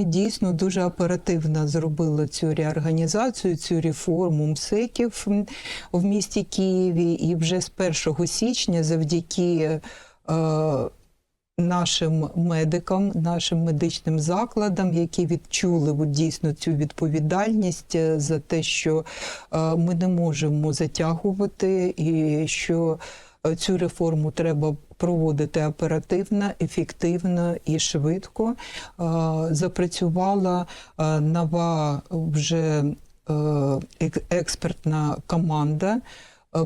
ми дійсно дуже оперативно зробили цю реорганізацію, цю реформу МСЕКів в місті Києві. І вже з 1 січня, завдяки е, нашим медикам, нашим медичним закладам, які відчули дійсно цю відповідальність е, за те, що е, ми не можемо затягувати, і що цю реформу треба проводити оперативно, ефективно і швидко. Е, Запрацювала е, нова вже е, експертна команда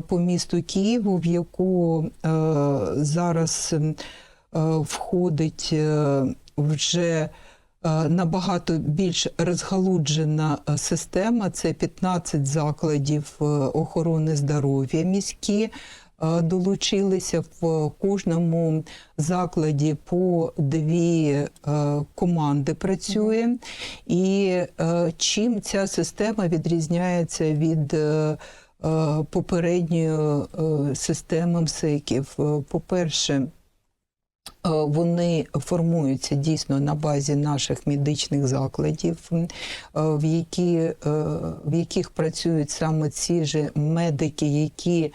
по місту Києву, в яку зараз входить вже набагато більш розгалуджена система. Це 15 закладів охорони здоров'я міські. Е, Долучилися в кожному закладі по дві е, команди працює. І е, чим ця система відрізняється від попередньої системи МСЕКів? По-перше, вони формуються дійсно на базі наших медичних закладів, в, які, в яких працюють саме ці ж медики, які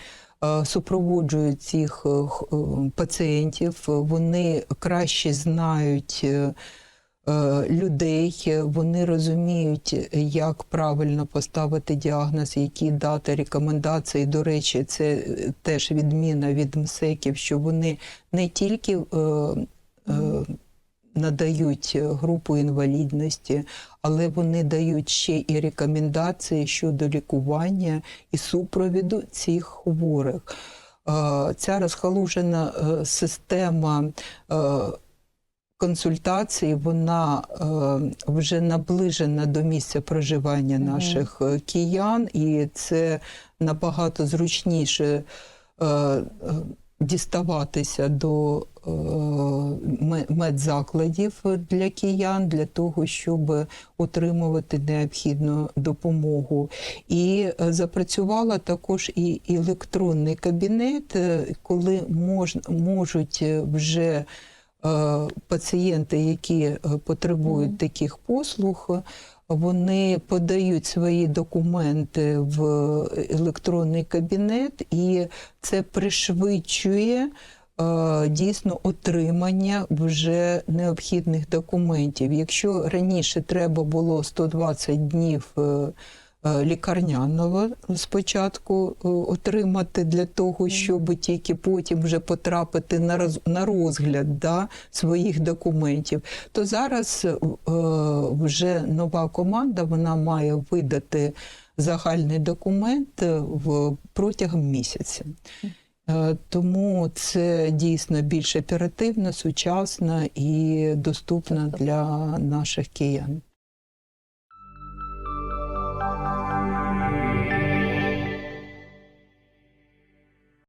супроводжують цих е, е, пацієнтів. Вони краще знають. е, е, Людей вони розуміють, як правильно поставити діагноз, які дати рекомендації. До речі, це е, теж відміна від МСЕКів, що вони не тільки е, е, надають групу інвалідності, але вони дають ще і рекомендації щодо лікування і супровіду цих хворих. Е, Ця розхалужена е, система. е, Консультації вона е, вже наближена до місця проживання наших е, киян, і це набагато зручніше е, е, діставатися до е, медзакладів для киян для того, щоб отримувати необхідну допомогу. І е, запрацювала також і електронний кабінет, е, коли мож, можуть вже пацієнти, які е, потребують таких послуг, вони подають свої документи в електронний кабінет, і це пришвидшує е, дійсно отримання вже необхідних документів. Якщо раніше треба було 120 днів. Е, Лікарняного спочатку е, отримати для того, щоб тільки потім вже потрапити на роз, на розгляд да, своїх документів, то зараз е, вже нова команда вона має видати загальний документ в протягом місяця. Тому це дійсно більш оперативно, сучасно і доступно для наших киян.